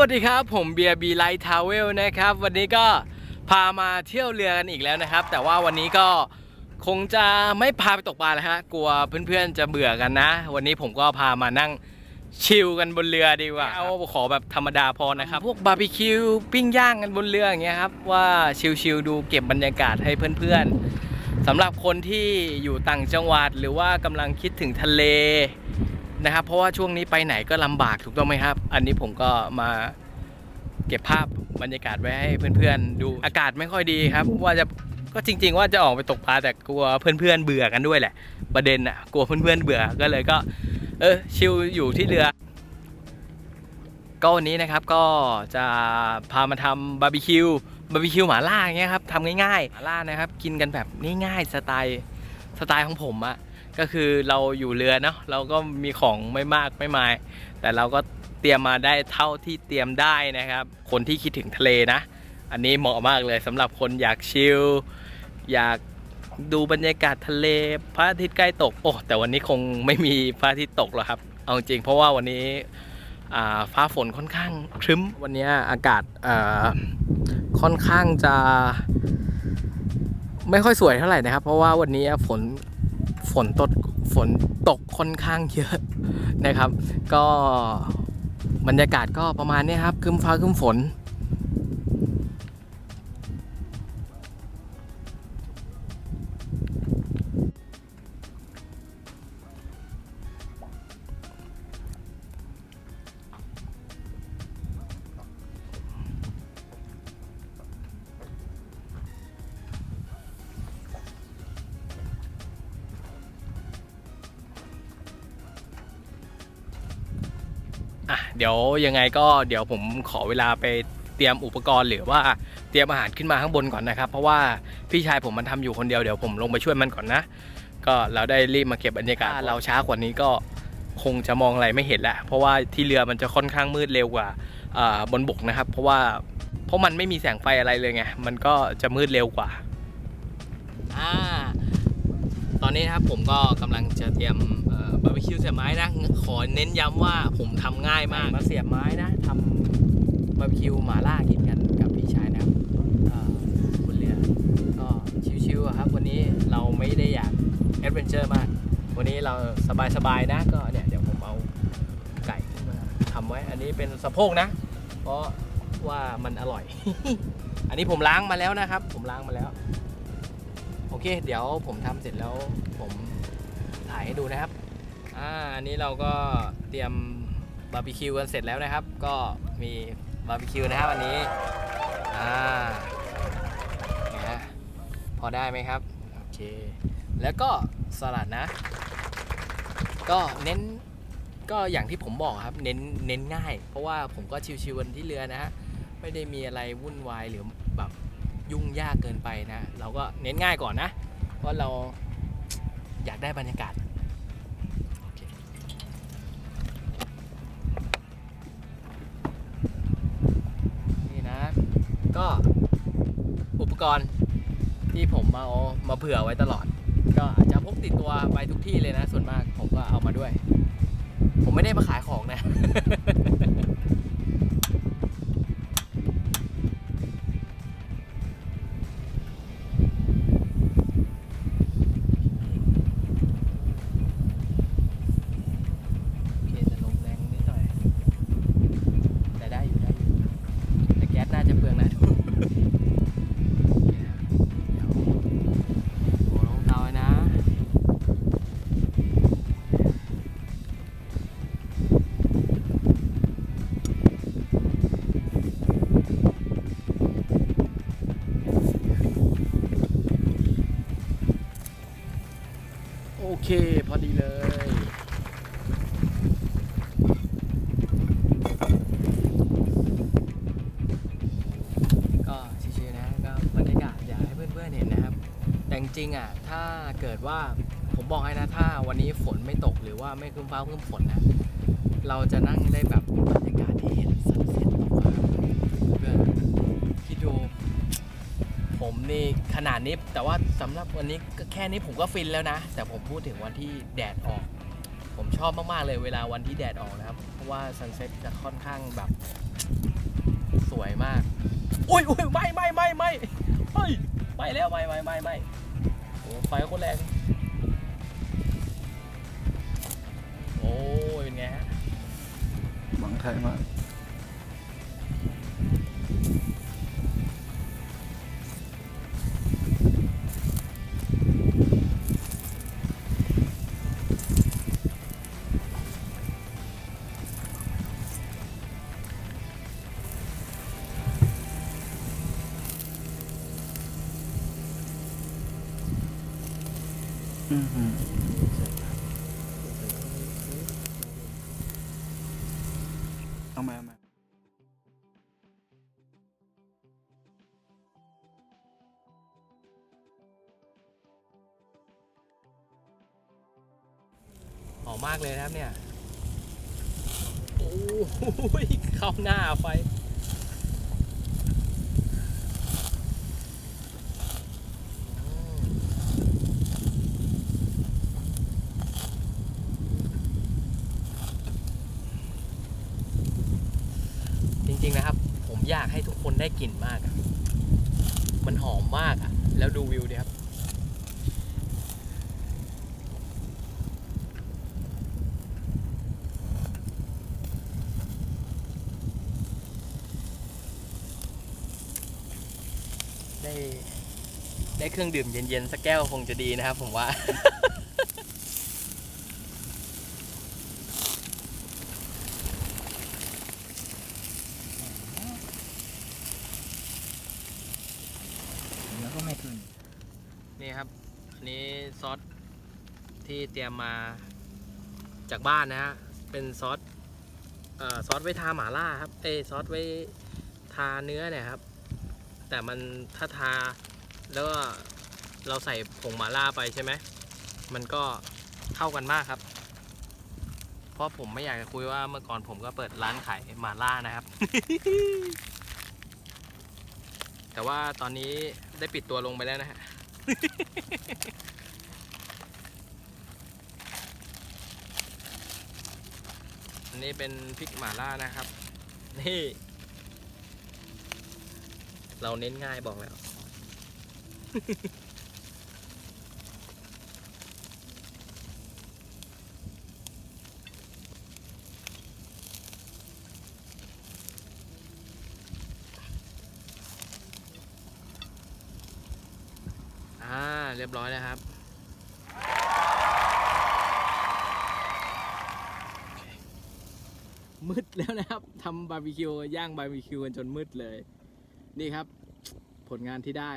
วัสดีครับ ผมเบียร์บีไลท์ทาวเวลนะครับ วันนี้ก็พามาเที่ยวเรือกันอีกแล้วนะครับ แต่ว่าวันนี้ก็คงจะไม่พาไปตกปลาแล้วฮะกลัวเพื่อนๆจะเบื่อกันนะ วันนี้ผมก็พามานั่งชิลกันบนเรือดีกว่าเอาขอแบบธรรมดาพอนะครับ พวกบาร์บีคิวปิ้งย่างกันบนเรืออย่างเงี้ยครับว่าชิลๆดูเก็บบรรยากาศให้เพื่อนๆสำหรับคนที่อยู่ต่างจังหวัดหรือว่ากำลังคิดถึงทะเล นะครับ เพราะว่าช่วงนี้ไปไหนก็ลำบากถูกต้องไหมครับ อันนี้ผมก็มาเก็บภาพบรรยากาศไว้ให้เพื่อนๆ ดูอากาศไม่ค่อยดีครับ ว่าจะก็จริง ๆ ว่าจะออกไปตกปลาแต่กลัวเพื่อนๆเบื่อกันด้วยแหละ ประเด็นอะกลัวเพื่อนๆเบื่อก็เลยก็ เออชิลอยู่ที่เรือ ก็วันนี้นะครับก็จะพามาทำบาร์บีคิวบาร์บีคิวหมาล่าอย่างเงี้ยครับทำง่ายๆหมาล่านะครับ กินกันแบบง่ายๆสไตล์สไตล์ของผมอะ ก็คือเราอยู่เรือเนาะเราก็มีของไม่มากไม่มาย แต่เราก็เตรียมมาได้เท่าที่เตรียมได้นะครับ คนที่คิดถึงทะเลนะ อันนี้เหมาะมากเลยสำหรับคนอยากชิลอยากดูบรรยากาศทะเลพระอาทิตย์ใกล้ตกโอ้แต่วันนี้คงไม่มีพระอาทิตย์ตกหรอกครับ เอาจริงเพราะว่าวันนี้ฟ้าฝนค่อนข้างครึ้มวันนี้อากาศค่อนข้างจะไม่ค่อยสวยเท่าไหร่นะครับ เพราะว่าวันนี้ฝน ฝนตกฝนตกค่อนข้างเยอะนะครับ ก็บรรยากาศก็ประมาณนี้ครับคึมฟ้าคึมฝน อะเดี๋ยวยังไงก็เดี๋ยวผมขอเวลาไปเตรียมอุปกรณ์หรือว่าเตรียมอาหารขึ้นมาข้างบนก่อนนะครับ เพราะว่าพี่ชายผมมันทำอยู่คนเดียวเดี๋ยวผมลงไปช่วยมันก่อนนะ ก็เราได้รีบมาเก็บบรรยากาศถ้าเราช้ากว่านี้ก็คงจะมองอะไรไม่เห็นแล้วเพราะว่าที่เรือมันจะค่อนข้างมืดเร็วกว่าอ่าบนบกนะครับ เพราะว่าเพราะมันไม่มีแสงไฟอะไรเลยไงมันก็จะมืดเร็วกว่าอ่า ตอนนี้นะครับผมก็กำลังจะเตรียมบาร์บีคิวเสียบไม้นะ ขอเน้นย้ำว่าผมทำง่ายมากมาเสียบไม้นะทำบาร์บีคิวหมาล่ากินกันกับพี่ชายนะครับเอ่อบนเรือก็ชิวๆครับ วันนี้เราไม่ได้อยากแอดเวนเจอร์มาก วันนี้เราสบายๆนะก็เนี่ยเดี๋ยวผมเอาไก่ขึ้นมาทำไว้ อันนี้เป็นสะโพกนะ เพราะว่ามันอร่อย อันนี้ผมล้างมาแล้วนะครับ ผมล้างมาแล้ว เค เดี๋ยวผมทำเสร็จแล้วผมถ่ายให้ดูนะครับ อ่าอันนี้เราก็เตรียมบาร์บีคิวกันเสร็จแล้วนะครับ ก็มีบาร์บีคิวนะครับอันนี้ อ่าเนี่ยฮะพอได้ไหมครับ โอเค แล้วก็สลัดนะ ก็เน้นก็อย่างที่ผมบอกครับเน้นเน้นง่าย เพราะว่าผมก็ชิวๆกันที่เรือนะฮะไม่ได้มีอะไรวุ่นวายหรือ ยุ่งยากเกินไปนะ เราก็เน้นง่ายก่อนนะ เพราะเราอยากได้บรรยากาศนี่นะ ก็อุปกรณ์ที่ผมมาเอามาเผื่อไว้ตลอด ก็อาจจะพกติดตัวไปทุกที่เลยนะ ส่วนมากผมก็เอามาด้วย ผมไม่ได้มาขายของนะ โอเค พอดีเลย ก็ชิวๆนะก็บรรยากาศอยากให้เพื่อนๆเห็นนะครับ แต่จริงๆอะ ถ้าเกิดว่าผมบอกให้นะ ถ้าวันนี้ฝนไม่ตกหรือว่าไม่ครึ้มฟ้าครึ้มฝนนะ เราจะนั่งได้แบบบรรยากาศที่เห็นสันเซ็ตตกฟ้าเพื่อน นี่ขนาดนี้แต่ว่าสำหรับวันนี้ก็แค่นี้ผมก็ฟินแล้วนะ แต่ผมพูดถึงวันที่แดดออก ผมชอบมากๆเลยเวลาวันที่แดดออกนะครับ เพราะว่าซันเซ็ตจะค่อนข้างแบบ สวยมากอุ้ยอุ้ยไม่ไม่ไม่ไม่เฮ้ยไม่แล้วไม่ไม่ไม่ไม่โอ้ไฟโคตรแรงโอ้ยเป็นไงฮะหวังไทยมาก หอมมากเลยนะครับเนี่ย โอ้ยเข้าหน้าไฟ จริงๆนะครับ ผมอยากให้ทุกคนได้กลิ่นมากอะมันหอมมากอะแล้วดูวิวดิครับ ได้ ได้เครื่องดื่มเย็นๆสักแก้วคงจะดีนะครับผมว่า แล้วก็ไม่ขึ้นนี่ครับ อันนี้ซอสที่เตรียมมาจากบ้านนะฮะ เป็นซอสเอ่อซอสไว้ทาหมาล่าครับ เอยซอสไว้ทาเนื้อเนี่ยครับ แต่มันถ้าทา แล้วก็เราใส่ผงหมาล่าไปใช่ไหม มันก็เข้ากันมากครับ เพราะผมไม่อยากจะคุยว่าเมื่อก่อนผมก็เปิดร้านขายหมาล่านะครับ แต่ว่าตอนนี้ได้ปิดตัวลงไปแล้วนะฮะ อันนี้เป็นพริกหม่าล่านะครับ นี่ เราเน้นง่ายบอกแล้ว อ่า เรียบร้อยแล้วครับมืดแล้วนะครับทำบาร์บีคิวย่างบาร์บีคิวกันจนมืดเลย นี่ครับ ผลงานที่ได้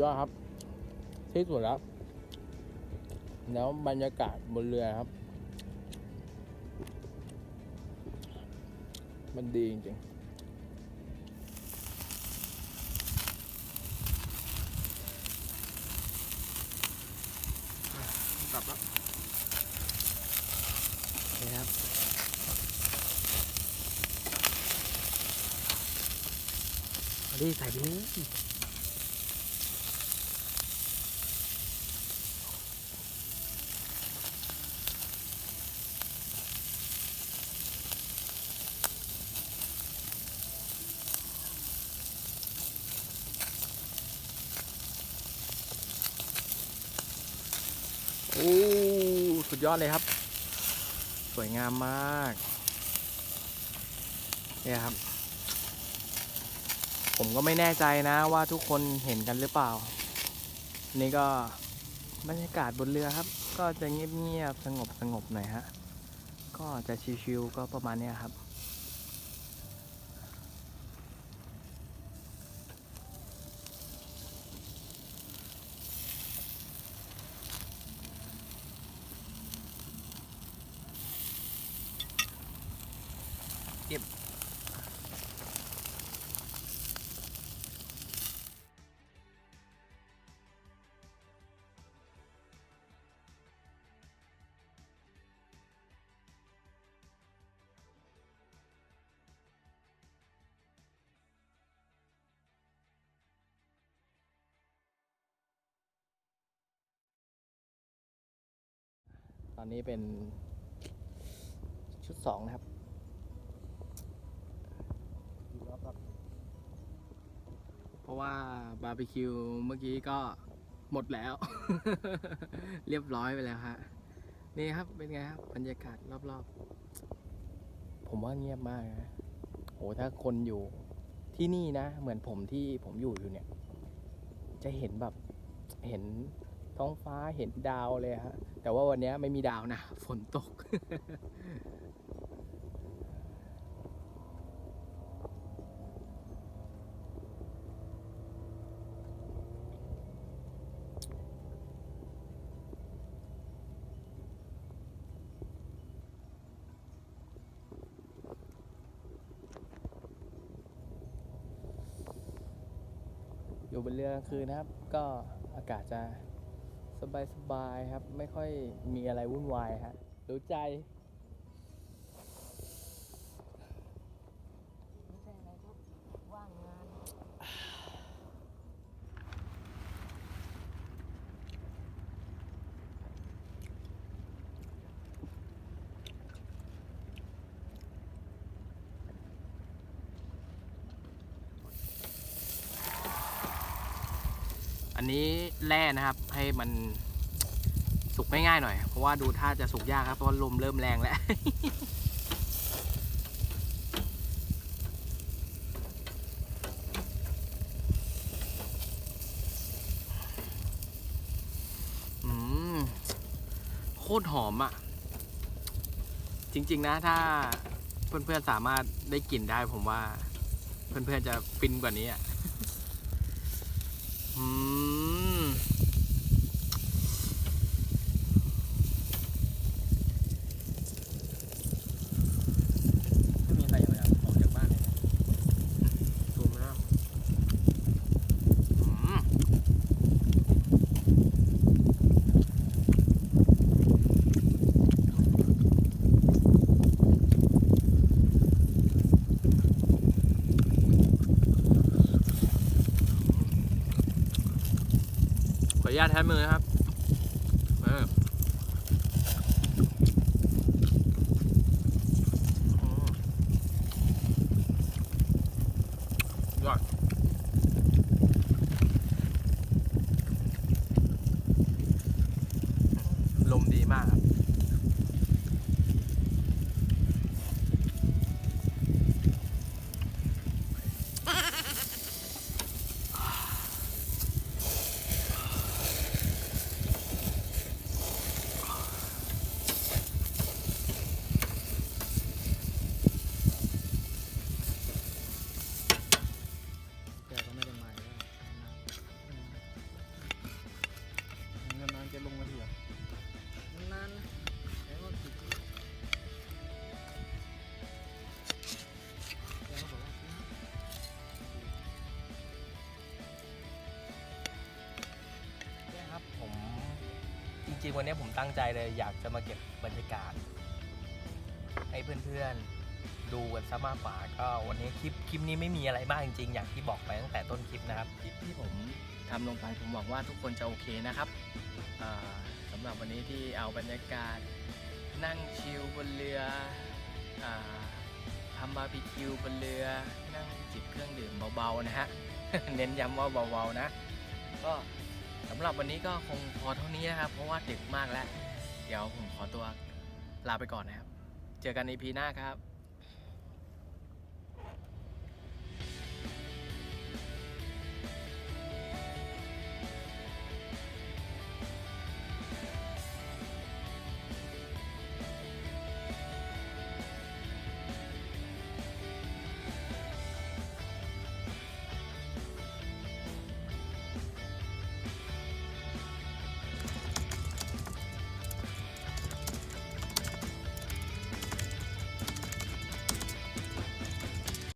ยอดครับ ที่สุดแล้ว แล้วบรรยากาศบนเรือครับ มันดีจริงๆกลับแล้วนี่ครับเอาดิใส่ไปเลย ยอดเลยครับ สวยงามมาก เนี่ยครับ ผมก็ไม่แน่ใจนะว่าทุกคนเห็นกันหรือเปล่า นี่ก็บรรยากาศบนเรือครับ ก็จะเงียบๆสงบสงบๆหน่อยฮะ ก็จะชิวๆก็ประมาณนี้ครับ อนนี้เป็นชุดสองนะครับเพราะว่าบาร์บีคิวเมื่อกี้ก็หมดแล้ว เรียบร้อยไปแล้วฮะนี่ครับเป็นไงครับบรรยากาศรอบๆ ผมว่าเงียบมากนะโหถ้าคนอยู่ที่นี่นะ เหมือนผมที่ผมอยู่อยู่เนี่ย จะเห็นแบบเห็น ท้องฟ้าเห็นดาวเลยฮะแต่ว่าวันนี้ไม่มีดาวนะ ฝนตก อยู่บนเรือคืนนะครับ ก็อากาศจะ สบายๆครับ ไม่ค่อยมีอะไรวุ่นวายฮะรู้ใจไม่ใช่อะไรครับว่างงานอันนี้แร่นะครับ ให้มันสุกง่ายๆหน่อย เพราะว่าดูท่าจะสุกยากครับ เพราะาลมเริ่มแรงแล้ว อืม โคตรหอมอะ่ะ จริง ๆ นะ ถ้าเพื่อนๆสามารถได้กลิ่นได้ผมว่า เพื่อนๆจะฟินกว่านี้อะ อืม ไม่มีใครอยากออกจากบ้านเลยนะ สูงมากอืมขออนุ ญาตแท้มือครับยอดลมดีมากครับ ริงๆวันนี้ผมตั้งใจเลยอยากจะมาเก็บบรรยากาศ ให้เพื่อนๆดูกันซะมากกว่าก็วันนี้คลิปคลิปนี้ไม่มีอะไรมากจริงๆ อย่างที่บอกไปตั้งแต่ต้นคลิปนะครับคลิปที่ผมทำลงไปผมหวังว่าทุกคนจะโอเคนะครับอ่าสำหรับวันนี้ที่เอาบรรยากาศ นั่งชิลบนเรืออาทำบาร์บีคิวบนเรือ นั่งจิบเครื่องดื่มเบาๆนะฮะ เน้นย้ำว่าเบาๆนะ ก็ สำหรับวันนี้ก็คงพอเท่านี้นะครับ เพราะว่าดึกมากแล้ว เดี๋ยวผมขอตัวลาไปก่อนนะครับ เจอกันในพีหน้าครับ